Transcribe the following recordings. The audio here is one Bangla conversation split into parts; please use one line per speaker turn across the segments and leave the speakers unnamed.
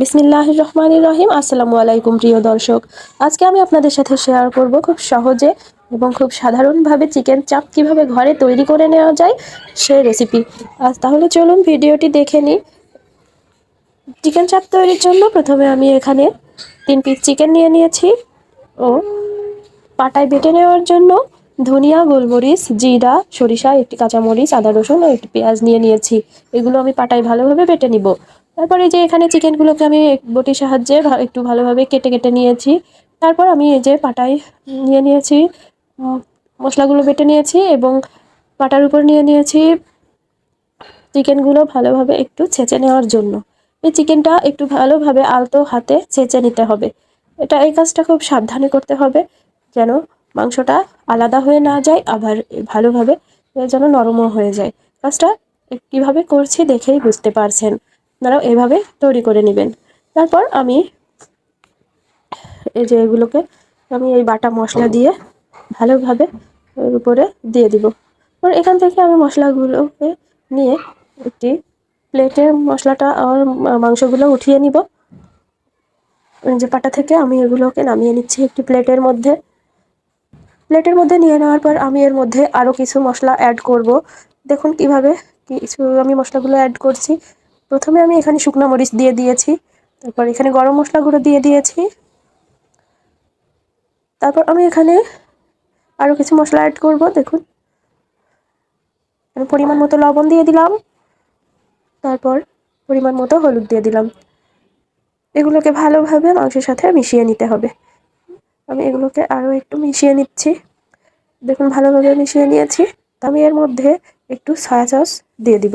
বিসমিল্লাহ রহমান রহিম। আসসালামু আলাইকুম প্রিয় দর্শক। আজকে আমি আপনাদের সাথে শেয়ার করব খুব সহজে এবং খুব সাধারণভাবে চিকেন চাপ কীভাবে ঘরে তৈরি করে নেওয়া যায় সেই রেসিপি আজ তাহলে চলুন ভিডিওটি দেখে নিই। চিকেন চাপ তৈরির জন্য প্রথমে আমি এখানে তিন পিস চিকেন নিয়ে নিয়েছি ও পাটায় বেটে নেওয়ার জন্য ধনিয়া, গোলমরিচ, জিরা, সরিষা, একটি কাঁচামরিচ, আদা রসুন ও একটি পেঁয়াজ নিয়ে নিয়েছি। এগুলো আমি পাটায় ভালোভাবে বেটে নিব। তারপরে যে এখানে চিকেনগুলোকে আমি বটির সাহায্যে একটু ভালোভাবে কেটে কেটে নিয়েছি। তারপর আমি এই যে পাটায় নিয়ে নিয়েছি মশলাগুলো বেটে নিয়েছি এবং পাটার উপর নিয়ে নিয়েছি চিকেনগুলো ভালোভাবে একটু ছেঁচে নেওয়ার জন্য। এই চিকেনটা একটু ভালোভাবে আলতো হাতে ছেঁচে নিতে হবে। এটা এই কাজটা খুব সাবধানে করতে হবে যেন মাংসটা আলাদা হয়ে না যায়, আবার ভালোভাবে যেন নরমও হয়ে যায়। কাজটা কীভাবে করছি দেখেই বুঝতে পারছেন। আপনারাও এভাবে তৈরি করে নেবেন। তারপর আমি এই যে এগুলোকে আমি এই বাটা মশলা দিয়ে ভালোভাবে এর উপরে দিয়ে দিব। এবার এখান থেকে আমি মশলাগুলোকে নিয়ে একটি প্লেটে মশলাটা আর মাংসগুলো উঠিয়ে নিব। যে পাটা থেকে আমি এগুলোকে নামিয়ে নিচ্ছি একটি প্লেটের মধ্যে। প্লেটের মধ্যে নিয়ে নেওয়ার পর আমি এর মধ্যে আরও কিছু মশলা অ্যাড করব। দেখুন কীভাবে কিছু আমি মশলাগুলো অ্যাড করছি। প্রথমে আমি এখানে শুকনো মরিচ দিয়ে দিয়েছি, তারপর এখানে গরম মশলা গুঁড়ো দিয়ে দিয়েছি, তারপর আমি এখানে আরও কিছু মশলা অ্যাড করব, দেখুন। পরিমাণ মতো লবণ দিয়ে দিলাম, তারপর পরিমাণ মতো হলুদ দিয়ে দিলাম। এগুলোকে ভালোভাবে মাংসের সাথে মিশিয়ে নিতে হবে। আমি এগুলোকে আরও একটু মিশিয়ে নিচ্ছি। দেখুন, ভালোভাবে মিশিয়ে নিয়েছি। আমি এর মধ্যে একটু সয়া সস দিয়ে দিব।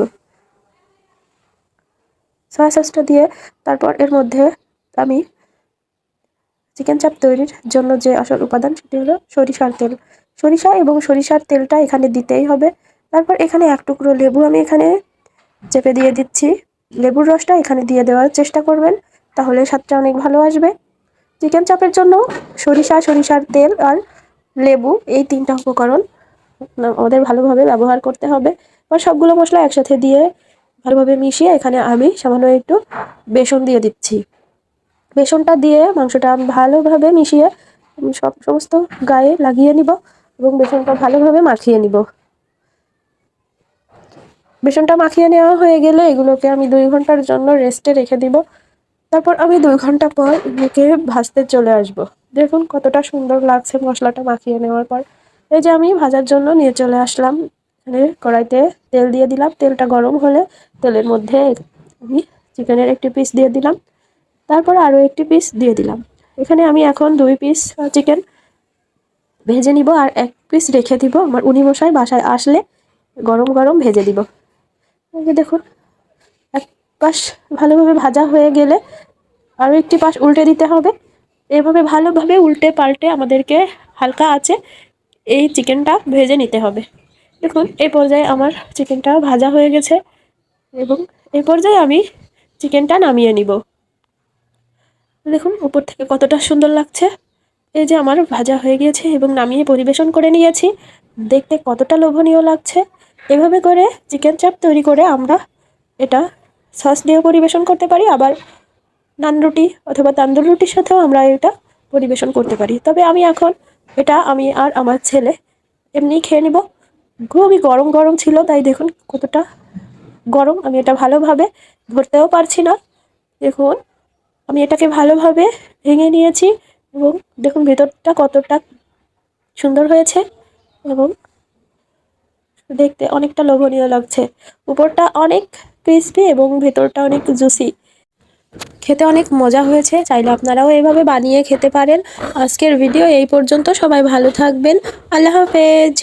সয়া সসটা দিয়ে তারপর এর মধ্যে আমি চিকেন চাপ তৈরির জন্য যে আসল উপাদান সেটি হলো সরিষার তেল। সরিষা এবং সরিষার তেলটা এখানে দিতেই হবে। তারপর এখানে এক টুকরো লেবু আমি এখানে চেপে দিয়ে দিচ্ছি। লেবুর রসটা এখানে দিয়ে দেওয়ার চেষ্টা করবেন, তাহলে স্বাদটা অনেক ভালো আসবে। চিকেন চাপের জন্য সরিষা, সরিষার তেল আর লেবু এই তিনটা উপকরণ আমাদের ভালোভাবে ব্যবহার করতে হবে। আর সবগুলো মশলা একসাথে দিয়ে ভালোভাবে মিশিয়ে এখানে আমি সামান্য একটু বেসন দিয়ে দিচ্ছি। বেসনটা দিয়ে মাংসটা ভালোভাবে মিশিয়ে সব সমস্ত গায়ে লাগিয়ে নিব এবং বেসনটা ভালোভাবে মাখিয়ে নিব। বেসনটা মাখিয়ে নেওয়া হয়ে গেলে এগুলোকে আমি দুই ঘণ্টার জন্য রেস্টে রেখে দিব। তারপর আমি দুই ঘণ্টা পর এগুলোকে ভাজতে চলে আসব। দেখুন কতটা সুন্দর লাগছে মশলাটা মাখিয়ে নেওয়ার পর। এই যে আমি ভাজার জন্য নিয়ে চলে আসলাম কড়াইতে তেল দিয়ে দিলাম। তেলটা গরম হলে তেলের মধ্যে আমি চিকেনের একটি পিস দিয়ে দিলাম। তারপর আরও একটি পিস দিয়ে দিলাম। এখানে আমি এখন দুই পিস চিকেন ভেজে নিব আর এক পিস রেখে দিব। আমার উনি মশাই বাসায় আসলে গরম গরম ভেজে দিব। দেখুন, এক পাশ ভালোভাবে ভাজা হয়ে গেলে আরও একটি পাশ উল্টে দিতে হবে। এভাবে ভালোভাবে উল্টে পাল্টে আমাদেরকে হালকা আছে এই চিকেনটা ভেজে নিতে হবে। দেখুন, এই পর্যায়ে আমার চিকেনটা ভাজা হয়ে গেছে এবং এই পর্যায়ে আমি চিকেনটা নামিয়ে নিব। দেখুন, উপর থেকে কতটা সুন্দর লাগছে। এই যে আমার ভাজা হয়ে গিয়েছে এবং নামিয়ে পরিবেশন করে নিয়েছি। দেখতে কতটা লোভনীয় লাগছে। এভাবে করে চিকেন চাপ তৈরি করে আমরা এটা সস দিয়েও পরিবেশন করতে পারি। আবার নান রুটি অথবা তান্দুর রুটির সাথেও আমরা এটা পরিবেশন করতে পারি। তবে আমি এখন এটা আমি আর আমার ছেলে এমনি খেয়ে নিব। খুবই গরম গরম ছিল, তাই দেখুন কতটা গরম। আমি এটা ভালোভাবে ধরতেও পারছি না। দেখুন, আমি এটাকে ভালোভাবে ভেঙে নিয়েছি এবং দেখুন ভেতরটা কতটা সুন্দর হয়েছে এবং দেখতে অনেকটা লোভনীয় লাগছে। উপরটা অনেক ক্রিসপি এবং ভেতরটা অনেক জুসি খেতে অনেক মজা হয়েছে, চাইলে আপনারাও এভাবে বানিয়ে খেতে পারেন। আজকের ভিডিও এই পর্যন্ত, সবাই ভালো থাকবেন। আল্লাহ হাফেজ।